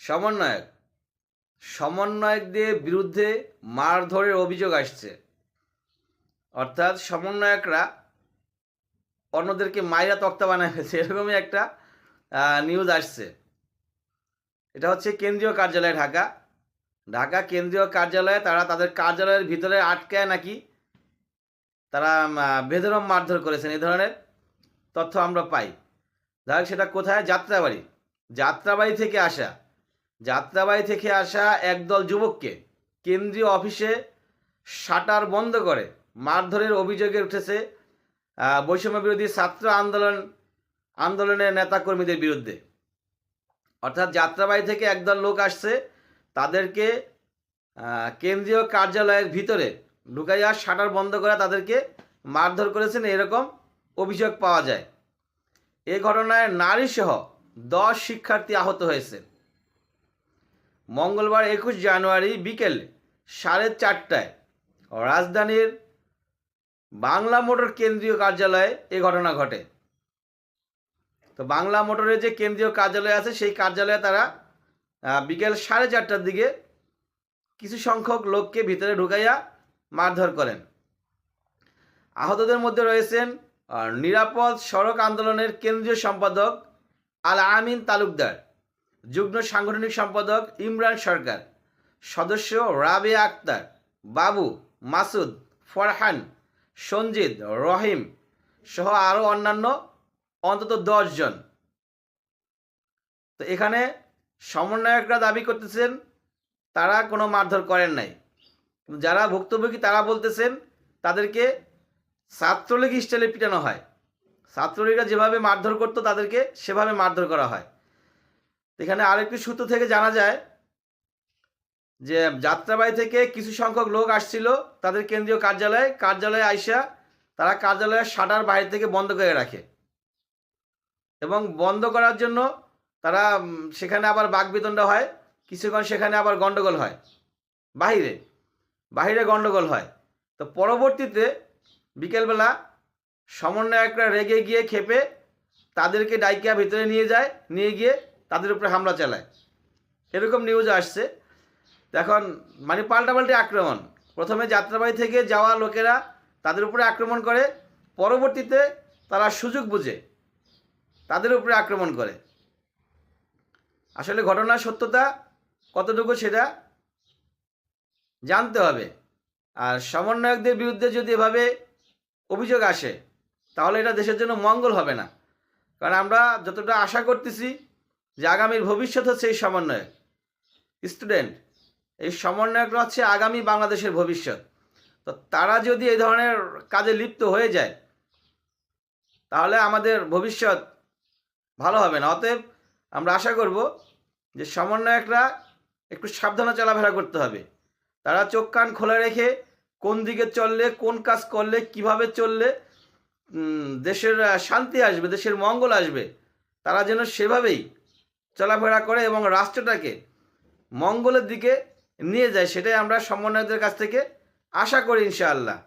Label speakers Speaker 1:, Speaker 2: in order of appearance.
Speaker 1: সমন্বয়ক। সমন্বয়কদের বিরুদ্ধে মারধরের অভিযোগ আসছে। অর্থাৎ সমন্বয়করা অন্যদেরকে মাইরা তক্তা বানায় ফেলছে। এরকমই একটা নিউজ আসছে। এটা হচ্ছে কেন্দ্রীয় কার্যালয় ঢাকা। ঢাকা কেন্দ্রীয় কার্যালয়ে তারা তাদের কার্যালয়ের ভিতরে আটকায় নাকি তারা বেধরম মারধর করেছেন। এই ধরনের তথ্য আমরা পাই। যাই সেটা কোথায়? যাত্রাবাড়ি। যাত্রাবাড়ি থেকে আসা। যাত্রাবাড়ি থেকে আসা একদল যুবককে কেন্দ্রীয় অফিসে শাটার বন্ধ করে মারধরের অভিযোগে উঠেছে বৈষম্য বিরোধী ছাত্র আন্দোলন, আন্দোলনের নেতাকর্মীদের বিরুদ্ধে। অর্থাৎ যাত্রাবাড়ি থেকে একদল লোক আসছে, তাদেরকে কেন্দ্রীয় কার্যালয়ের ভিতরে ঢুকাইয়া শাটার বন্ধ করে তাদেরকে মারধর করেছেন এরকম অভিযোগ পাওয়া যায়। এ ঘটনায় নারীসহ দশ শিক্ষার্থী আহত হয়েছে। মঙ্গলবার একুশ জানুয়ারি বিকেল সাড়ে চারটায় রাজধানীর বাংলা মোটর কেন্দ্রীয় কার্যালয়ে এ ঘটনা ঘটে। তো বাংলা মোটরের যে কেন্দ্রীয় কার্যালয় আছে, সেই কার্যালয়ে তারা বিকেল সাড়ে চারটার দিকে কিছু সংখ্যক লোককে ভিতরে ঢুকাইয়া মারধর করেন। আহতদের মধ্যে রয়েছেন নিরাপদ সড়ক আন্দোলনের কেন্দ্রীয় সম্পাদক আল আমিন তালুকদার। যুগ্ম সাংগঠনিক সম্পাদক ইমরান সরকার, সদস্য রাবে আক্তার, বাবু মাসুদ ফরহান সঞ্জিদ রহিম সহ আরও অন্যান্য অন্তত জন। তো এখানে সমন্বয়করা দাবি করতেছেন, তারা কোনো মারধর করেন নাই। যারা ভুক্তভোগী তারা বলতেছেন, তাদেরকে ছাত্রলীগ স্টাইলে পিটানো হয়। ছাত্রলীগরা যেভাবে মারধর করতো, তাদেরকে সেভাবে মারধর করা হয়। এখানে আরেকটি সূত্র থেকে জানা যায় যে যাত্রাবাড়ি থেকে কিছু সংখ্যক লোক আসছিল তাদের কেন্দ্রীয় কার্যালয়ে। কার্যালয়ে আইসা তারা কার্যালয়ের শাটার বাইরে থেকে বন্ধ করে রাখে এবং বন্ধ করার জন্য তারা সেখানে আবার বাগবিতণ্ড হয়। কিছুক্ষণ সেখানে আবার গন্ডগোল হয়। বাহিরে বাহিরে গন্ডগোল হয়। তো পরবর্তীতে বিকেলবেলা সমন্বয়করা রেগে গিয়ে খেপে তাদেরকে ডাইকিয়া ভিতরে নিয়ে যায়, নিয়ে গিয়ে তাদের উপরে হামলা চালায়। এরকম নিউজ আসছে। এখন মানে পাল্টাপাল্টি আক্রমণ। প্রথমে যাত্রাবাড়ি থেকে যাওয়া লোকেরা তাদের উপরে আক্রমণ করে, পরবর্তীতে তারা সুযোগ বুঝে তাদের উপরে আক্রমণ করে। আসলে ঘটনার সত্যতা কতটুকু সেটা জানতে হবে। আর সমন্বয়কদের বিরুদ্ধে যদি এভাবে অভিযোগ আসে, তাহলে এটা দেশের জন্য মঙ্গল হবে না। কারণ আমরা যতটা আশা করতেছি যে আগামীর ভবিষ্যৎ হচ্ছে এই সমন্বয়ক। স্টুডেন্ট, এই সমন্বয়করা হচ্ছে আগামী বাংলাদেশের ভবিষ্যৎ। তো তারা যদি এই ধরনের কাজে লিপ্ত হয়ে যায়, তাহলে আমাদের ভবিষ্যৎ ভালো হবে না। অতএব আমরা আশা করব যে সমন্বয়করা একটু সাবধানে চলাফেরা করতে হবে। তারা চোখ কান খোলা রেখে কোন দিকে চললে, কোন কাজ করলে, কীভাবে চললে দেশের শান্তি আসবে, দেশের মঙ্গল আসবে, তারা যেন সেভাবেই চলাফেরা করে এবং রাষ্ট্রটাকে মঙ্গলের দিকে নিয়ে যায়, সেটাই আমরা সমন্বয়দের কাছ থেকে আশা করি ইনশাআল্লাহ।